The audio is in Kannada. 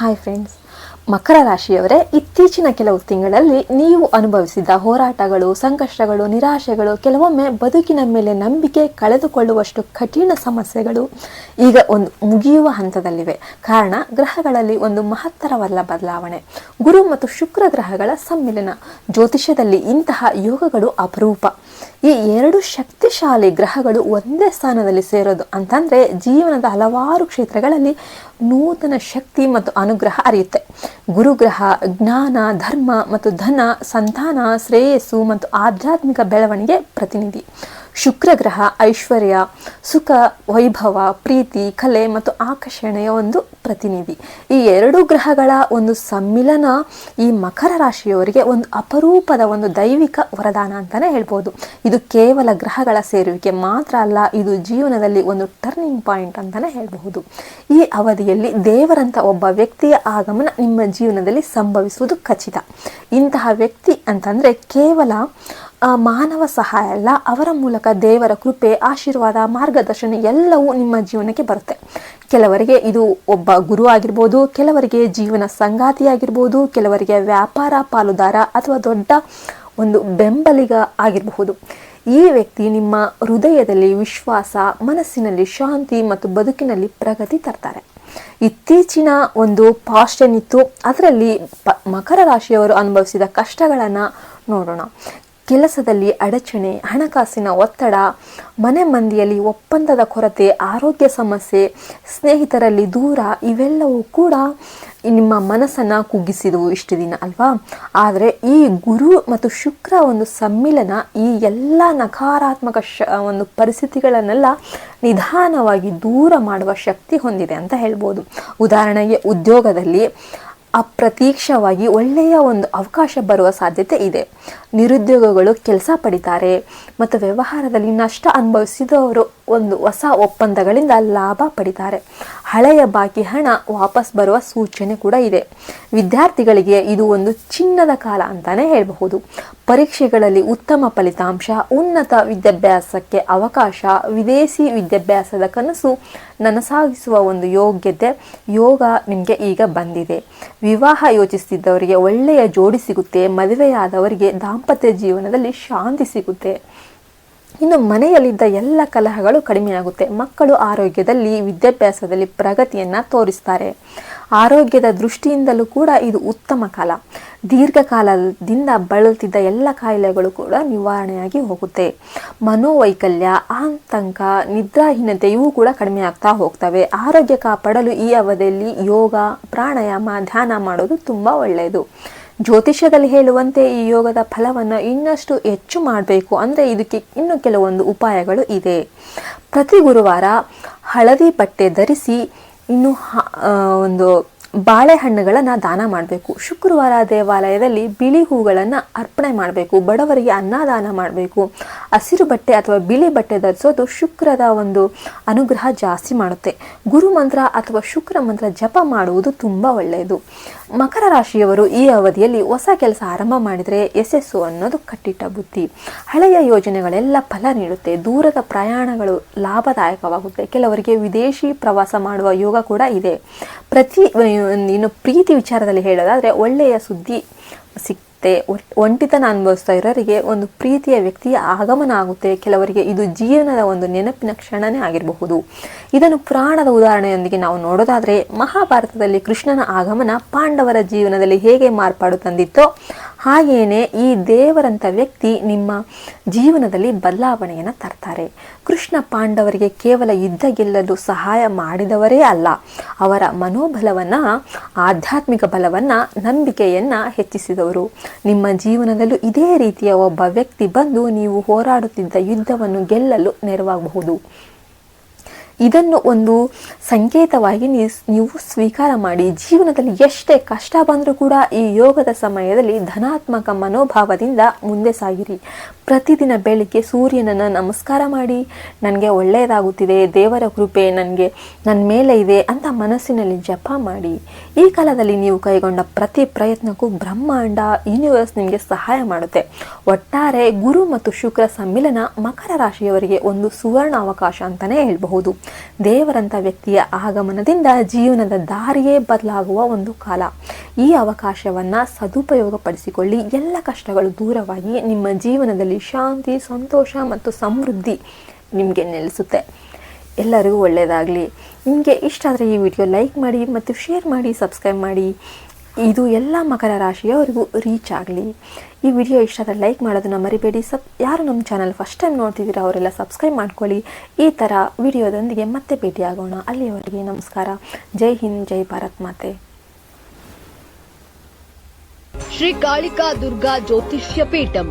ಹಾಯ್ ಫ್ರೆಂಡ್ಸ್ ಮಕರ ರಾಶಿಯವರೇ, ಇತ್ತೀಚಿನ ಕೆಲವು ತಿಂಗಳಲ್ಲಿ ನೀವು ಅನುಭವಿಸಿದ ಹೋರಾಟಗಳು, ಸಂಕಷ್ಟಗಳು, ನಿರಾಶೆಗಳು, ಕೆಲವೊಮ್ಮೆ ಬದುಕಿನ ಮೇಲೆ ನಂಬಿಕೆ ಕಳೆದುಕೊಳ್ಳುವಷ್ಟು ಕಠಿಣ ಸಮಸ್ಯೆಗಳು ಈಗ ಒಂದು ಮುಗಿಯುವ ಹಂತದಲ್ಲಿವೆ. ಕಾರಣ, ಗ್ರಹಗಳಲ್ಲಿ ಒಂದು ಮಹತ್ತರವಲ್ಲ ಬದಲಾವಣೆ. ಗುರು ಮತ್ತು ಶುಕ್ರ ಗ್ರಹಗಳ ಸಮ್ಮಿಲನ ಜ್ಯೋತಿಷ್ಯದಲ್ಲಿ ಇಂತಹ ಯೋಗಗಳು ಅಪರೂಪ. ಈ ಎರಡು ಶಕ್ತಿಶಾಲಿ ಗ್ರಹಗಳು ಒಂದೇ ಸ್ಥಾನದಲ್ಲಿ ಸೇರೋದು ಅಂತಂದ್ರೆ ಜೀವನದ ಹಲವಾರು ಕ್ಷೇತ್ರಗಳಲ್ಲಿ ನೂತನ ಶಕ್ತಿ ಮತ್ತು ಅನುಗ್ರಹ ಅರಿಯುತ್ತೆ. ಗುರುಗ್ರಹ, ಜ್ಞಾನ, ಧರ್ಮ ಮತ್ತು ಧನ, ಸಂತಾನ, ಶ್ರೇಯಸ್ಸು ಮತ್ತು ಆಧ್ಯಾತ್ಮಿಕ ಬೆಳವಣಿಗೆ ಪ್ರತಿನಿಧಿ. ಶುಕ್ರ ಗ್ರಹ ಐಶ್ವರ್ಯ, ಸುಖ, ವೈಭವ, ಪ್ರೀತಿ, ಕಲೆ ಮತ್ತು ಆಕರ್ಷಣೆಯ ಒಂದು ಪ್ರತಿನಿಧಿ. ಈ ಎರಡು ಗ್ರಹಗಳ ಒಂದು ಸಮ್ಮಿಲನ ಈ ಮಕರ ರಾಶಿಯವರಿಗೆ ಒಂದು ಅಪರೂಪದ ಒಂದು ದೈವಿಕ ವರದಾನ ಅಂತಾನೆ ಹೇಳ್ಬೋದು. ಇದು ಕೇವಲ ಗ್ರಹಗಳ ಸೇರುವಿಕೆ ಮಾತ್ರ ಅಲ್ಲ, ಇದು ಜೀವನದಲ್ಲಿ ಒಂದು ಟರ್ನಿಂಗ್ ಪಾಯಿಂಟ್ ಅಂತಾನೆ ಹೇಳಬಹುದು. ಈ ಅವಧಿಯಲ್ಲಿ ದೇವರಂತ ಒಬ್ಬ ವ್ಯಕ್ತಿಯ ಆಗಮನ ನಿಮ್ಮ ಜೀವನದಲ್ಲಿ ಸಂಭವಿಸುವುದು ಖಚಿತ. ಇಂತಹ ವ್ಯಕ್ತಿ ಅಂತಂದ್ರೆ ಕೇವಲ ಮಾನವ ಸಹಾಯ ಅಲ್ಲ, ಅವರ ಮೂಲಕ ದೇವರ ಕೃಪೆ, ಆಶೀರ್ವಾದ, ಮಾರ್ಗದರ್ಶನ ಎಲ್ಲವೂ ನಿಮ್ಮ ಜೀವನಕ್ಕೆ ಬರುತ್ತೆ. ಕೆಲವರಿಗೆ ಇದು ಒಬ್ಬ ಗುರು ಆಗಿರ್ಬೋದು, ಕೆಲವರಿಗೆ ಜೀವನ ಸಂಗಾತಿ ಆಗಿರ್ಬೋದು, ಕೆಲವರಿಗೆ ವ್ಯಾಪಾರ, ಪಾಲುದಾರ ಅಥವಾ ದೊಡ್ಡ ಒಂದು ಬೆಂಬಲಿಗ ಆಗಿರಬಹುದು. ಈ ವ್ಯಕ್ತಿ ನಿಮ್ಮ ಹೃದಯದಲ್ಲಿ ವಿಶ್ವಾಸ, ಮನಸ್ಸಿನಲ್ಲಿ ಶಾಂತಿ ಮತ್ತು ಬದುಕಿನಲ್ಲಿ ಪ್ರಗತಿ ತರ್ತಾರೆ. ಇತ್ತೀಚಿನ ಒಂದು ಪಾಸ್ಟ್ ಇತ್ತು ಅದರಲ್ಲಿ ಮಕರ ರಾಶಿಯವರು ಅನುಭವಿಸಿದ ಕಷ್ಟಗಳನ್ನು ನೋಡೋಣ. ಕೆಲಸದಲ್ಲಿ ಅಡಚಣೆ, ಹಣಕಾಸಿನ ಒತ್ತಡ, ಮನೆ ಮಂದಿಯಲ್ಲಿ ಒಪ್ಪಂದದ ಕೊರತೆ, ಆರೋಗ್ಯ ಸಮಸ್ಯೆ, ಸ್ನೇಹಿತರಲ್ಲಿ ದೂರ, ಇವೆಲ್ಲವೂ ಕೂಡ ನಿಮ್ಮ ಮನಸ್ಸನ್ನು ಕುಗ್ಗಿಸಿದವು ಇಷ್ಟು ದಿನ ಅಲ್ವಾ? ಆದರೆ ಈ ಗುರು ಮತ್ತು ಶುಕ್ರ ಒಂದು ಸಮ್ಮಿಲನ ಈ ಎಲ್ಲ ನಕಾರಾತ್ಮಕ ಶ, ಒಂದು ಪರಿಸ್ಥಿತಿಗಳನ್ನೆಲ್ಲ ನಿಧಾನವಾಗಿ ದೂರ ಮಾಡುವ ಶಕ್ತಿ ಹೊಂದಿದೆ ಅಂತ ಹೇಳ್ಬೋದು. ಉದಾಹರಣೆಗೆ ಉದ್ಯೋಗದಲ್ಲಿ ಅಪ್ರತೀಕ್ಷವಾಗಿ ಒಳ್ಳೆಯ ಒಂದು ಅವಕಾಶ ಬರುವ ಸಾಧ್ಯತೆ ಇದೆ. ನಿರುದ್ಯೋಗಗಳು ಕೆಲಸ ಪಡಿತಾರೆ. ಮತ್ತು ವ್ಯವಹಾರದಲ್ಲಿ ನಷ್ಟ ಅನುಭವಿಸಿದವರು ಒಂದು ಹೊಸ ಒಪ್ಪಂದಗಳಿಂದ ಲಾಭ ಪಡಿತಾರೆ. ಹಳೆಯ ಬಾಕಿ ಹಣ ವಾಪಸ್ ಬರುವ ಸೂಚನೆ ಕೂಡ ಇದೆ. ವಿದ್ಯಾರ್ಥಿಗಳಿಗೆ ಇದು ಒಂದು ಚಿನ್ನದ ಕಾಲ ಅಂತಲೇ ಹೇಳಬಹುದು. ಪರೀಕ್ಷೆಗಳಲ್ಲಿ ಉತ್ತಮ ಫಲಿತಾಂಶ, ಉನ್ನತ ವಿದ್ಯಾಭ್ಯಾಸಕ್ಕೆ ಅವಕಾಶ, ವಿದೇಶಿ ವಿದ್ಯಾಭ್ಯಾಸದ ಕನಸು ನನಸಾಗಿಸುವ ಒಂದು ಯೋಗ್ಯತೆ, ಯೋಗ ನಿಮಗೆ ಈಗ ಬಂದಿದೆ. ವಿವಾಹ ಯೋಚಿಸುತ್ತಿದ್ದವರಿಗೆ ಒಳ್ಳೆಯ ಜೋಡಿ ಸಿಗುತ್ತೆ, ಮದುವೆಯಾದವರಿಗೆ ದಾಂಪತ್ಯ ಜೀವನದಲ್ಲಿ ಶಾಂತಿ ಸಿಗುತ್ತೆ. ಇನ್ನು ಮನೆಯಲ್ಲಿದ್ದ ಎಲ್ಲ ಕಲಹಗಳು ಕಡಿಮೆಯಾಗುತ್ತೆ. ಮಕ್ಕಳು ಆರೋಗ್ಯದಲ್ಲಿ, ವಿದ್ಯಾಭ್ಯಾಸದಲ್ಲಿ ಪ್ರಗತಿಯನ್ನು ತೋರಿಸ್ತಾರೆ. ಆರೋಗ್ಯದ ದೃಷ್ಟಿಯಿಂದಲೂ ಕೂಡ ಇದು ಉತ್ತಮ ಕಾಲ. ದೀರ್ಘಕಾಲದಿಂದ ಬಳಲುತ್ತಿದ್ದ ಎಲ್ಲ ಕಾಯಿಲೆಗಳು ಕೂಡ ನಿವಾರಣೆಯಾಗಿ ಹೋಗುತ್ತೆ. ಮನೋವೈಕಲ್ಯ, ಆತಂಕ ನಿದ್ರಾಹೀನತೆ ಇವು ಕೂಡ ಕಡಿಮೆ ಆಗ್ತಾ ಹೋಗ್ತವೆ. ಆರೋಗ್ಯ ಕಾಪಾಡಲು ಈ ಅವಧಿಯಲ್ಲಿ ಯೋಗ, ಪ್ರಾಣಾಯಾಮ, ಧ್ಯಾನ ಮಾಡೋದು ತುಂಬ ಒಳ್ಳೆಯದು. ಜ್ಯೋತಿಷ್ಯದಲ್ಲಿ ಹೇಳುವಂತೆ ಈ ಯೋಗದ ಫಲವನ್ನು ಇನ್ನಷ್ಟು ಹೆಚ್ಚು ಮಾಡಬೇಕು ಅಂದರೆ ಇದಕ್ಕೆ ಇನ್ನು ಕೆಲವೊಂದು ಉಪಾಯಗಳು ಇದೆ. ಪ್ರತಿ ಗುರುವಾರ ಹಳದಿ ಬಟ್ಟೆ ಧರಿಸಿ ಇನ್ನು ಒಂದು ಬಾಳೆಹಣ್ಣುಗಳನ್ನು ದಾನ ಮಾಡಬೇಕು. ಶುಕ್ರವಾರ ದೇವಾಲಯದಲ್ಲಿ ಬಿಳಿ ಹೂಗಳನ್ನು ಅರ್ಪಣೆ ಮಾಡಬೇಕು. ಬಡವರಿಗೆ ಅನ್ನದಾನ ಮಾಡಬೇಕು. ಹಸಿರು ಬಟ್ಟೆ ಅಥವಾ ಬಿಳಿ ಬಟ್ಟೆ ಧರಿಸೋದು ಶುಕ್ರದ ಒಂದು ಅನುಗ್ರಹ ಜಾಸ್ತಿ ಮಾಡುತ್ತೆ. ಗುರು ಮಂತ್ರ ಅಥವಾ ಶುಕ್ರ ಮಂತ್ರ ಜಪ ಮಾಡುವುದು ತುಂಬ ಒಳ್ಳೆಯದು. ಮಕರ ರಾಶಿಯವರು ಈ ಅವಧಿಯಲ್ಲಿ ಹೊಸ ಕೆಲಸ ಆರಂಭ ಮಾಡಿದರೆ ಯಶಸ್ಸು ಅನ್ನೋದು ಕಟ್ಟಿಟ್ಟ ಬುದ್ಧಿ. ಹಳೆಯ ಯೋಜನೆಗಳೆಲ್ಲ ಫಲ ನೀಡುತ್ತೆ. ದೂರದ ಪ್ರಯಾಣಗಳು ಲಾಭದಾಯಕವಾಗುತ್ತೆ. ಕೆಲವರಿಗೆ ವಿದೇಶಿ ಪ್ರವಾಸ ಮಾಡುವ ಯೋಗ ಕೂಡ ಇದೆ. ಪ್ರತಿ, ಇನ್ನು ಪ್ರೀತಿ ವಿಚಾರದಲ್ಲಿ ಹೇಳೋದಾದರೆ ಒಳ್ಳೆಯ ಸುದ್ದಿ ಸಿಗುತ್ತೆ ಒಟ್- ಒಂಟಿತನ ಅನುಭವಿಸ್ತಾ ಇರೋರಿಗೆ ಒಂದು ಪ್ರೀತಿಯ ವ್ಯಕ್ತಿಯ ಆಗಮನ ಆಗುತ್ತೆ. ಕೆಲವರಿಗೆ ಇದು ಜೀವನದ ಒಂದು ನೆನಪಿನ ಕ್ಷಣನೇ ಆಗಿರಬಹುದು. ಇದನ್ನು ಪುರಾಣದ ಉದಾಹರಣೆಯೊಂದಿಗೆ ನಾವು ನೋಡೋದಾದ್ರೆ, ಮಹಾಭಾರತದಲ್ಲಿ ಕೃಷ್ಣನ ಆಗಮನ ಪಾಂಡವರ ಜೀವನದಲ್ಲಿ ಹೇಗೆ ಮಾರ್ಪಾಡು ತಂದಿತ್ತೋ, ಹಾಗೇನೆ ಈ ದೇವರಂತ ವ್ಯಕ್ತಿ ನಿಮ್ಮ ಜೀವನದಲ್ಲಿ ಬದಲಾವಣೆಯನ್ನು ತರ್ತಾರೆ. ಕೃಷ್ಣ ಪಾಂಡವರಿಗೆ ಕೇವಲ ಯುದ್ಧ ಗೆಲ್ಲಲು ಸಹಾಯ ಮಾಡಿದವರೇ ಅಲ್ಲ, ಅವರ ಮನೋಬಲವನ್ನ, ಆಧ್ಯಾತ್ಮಿಕ ಬಲವನ್ನ, ನಂಬಿಕೆಯನ್ನು ಹೆಚ್ಚಿಸಿದವರು. ನಿಮ್ಮ ಜೀವನದಲ್ಲೂ ಇದೇ ರೀತಿಯ ಒಬ್ಬ ವ್ಯಕ್ತಿ ಬಂದು ನೀವು ಹೋರಾಡುತ್ತಿದ್ದ ಯುದ್ಧವನ್ನು ಗೆಲ್ಲಲು ನೆರವಾಗಬಹುದು. ಇದನ್ನು ಒಂದು ಸಂಕೇತವಾಗಿ ನೀವು ಸ್ವೀಕಾರ ಮಾಡಿ. ಜೀವನದಲ್ಲಿ ಎಷ್ಟೇ ಕಷ್ಟ ಬಂದರೂ ಕೂಡ ಈ ಯೋಗದ ಸಮಯದಲ್ಲಿ ಧನಾತ್ಮಕ ಮನೋಭಾವದಿಂದ ಮುಂದೆ ಸಾಗಿರಿ. ಪ್ರತಿದಿನ ಬೆಳಿಗ್ಗೆ ಸೂರ್ಯನನ್ನು ನಮಸ್ಕಾರ ಮಾಡಿ. ನನಗೆ ಒಳ್ಳೆಯದಾಗುತ್ತಿದೆ, ದೇವರ ಕೃಪೆ ನನಗೆ ನನ್ನ ಮೇಲೆ ಇದೆ ಅಂತ ಮನಸ್ಸಿನಲ್ಲಿ ಜಪ ಮಾಡಿ. ಈ ಕಾಲದಲ್ಲಿ ನೀವು ಕೈಗೊಂಡ ಪ್ರತಿ ಪ್ರಯತ್ನಕ್ಕೂ ಬ್ರಹ್ಮಾಂಡ ಯೂನಿವರ್ಸ್ ನಿಮಗೆ ಸಹಾಯ ಮಾಡುತ್ತೆ. ಒಟ್ಟಾರೆ ಗುರು ಮತ್ತು ಶುಕ್ರ ಸಮ್ಮಿಲನ ಮಕರ ರಾಶಿಯವರಿಗೆ ಒಂದು ಸುವರ್ಣ ಅವಕಾಶ ಅಂತಲೇ ಹೇಳಬಹುದು. ದೇವರಂಥ ವ್ಯಕ್ತಿಯ ಆಗಮನದಿಂದ ಜೀವನದ ದಾರಿಯೇ ಬದಲಾಗುವ ಒಂದು ಕಾಲ. ಈ ಅವಕಾಶವನ್ನು ಸದುಪಯೋಗಪಡಿಸಿಕೊಳ್ಳಿ. ಎಲ್ಲ ಕಷ್ಟಗಳು ದೂರವಾಗಿ ನಿಮ್ಮ ಜೀವನದಲ್ಲಿ ಶಾಂತಿ, ಸಂತೋಷ ಮತ್ತು ಸಮೃದ್ಧಿ ನಿಮಗೆ ನೆಲೆಸುತ್ತೆ. ಎಲ್ಲರಿಗೂ ಒಳ್ಳೆಯದಾಗಲಿ. ನಿಮಗೆ ಇಷ್ಟ ಆದರೆ ಈ ವಿಡಿಯೋ ಲೈಕ್ ಮಾಡಿ ಮತ್ತು ಶೇರ್ ಮಾಡಿ, ಸಬ್ಸ್ಕ್ರೈಬ್ ಮಾಡಿ. ಇದು ಎಲ್ಲ ಮಕರ ರಾಶಿಯವರಿಗೂ ರೀಚ್ ಆಗಲಿ. ಈ ವಿಡಿಯೋ ಇಷ್ಟ ಆದರೆ ಲೈಕ್ ಮಾಡೋದನ್ನ ಮರಿಬೇಡಿ. ಸಬ್ ಯಾರು ನಮ್ಮ ಚಾನಲ್ ಫಸ್ಟ್ ಟೈಮ್ ನೋಡ್ತಿದ್ದೀರಾ ಅವರೆಲ್ಲ ಸಬ್ಸ್ಕ್ರೈಬ್ ಮಾಡ್ಕೊಳ್ಳಿ. ಈ ಥರ ವಿಡಿಯೋದೊಂದಿಗೆ ಮತ್ತೆ ಭೇಟಿಯಾಗೋಣ. ಅಲ್ಲಿಯವರೆಗೆ ನಮಸ್ಕಾರ. ಜೈ ಹಿಂದ್, ಜೈ ಭಾರತ್ ಮಾತೆ. ಶ್ರೀ ಕಾಳಿಕಾ ದುರ್ಗಾ ಜ್ಯೋತಿಷ್ಯ ಪೀಠಂ.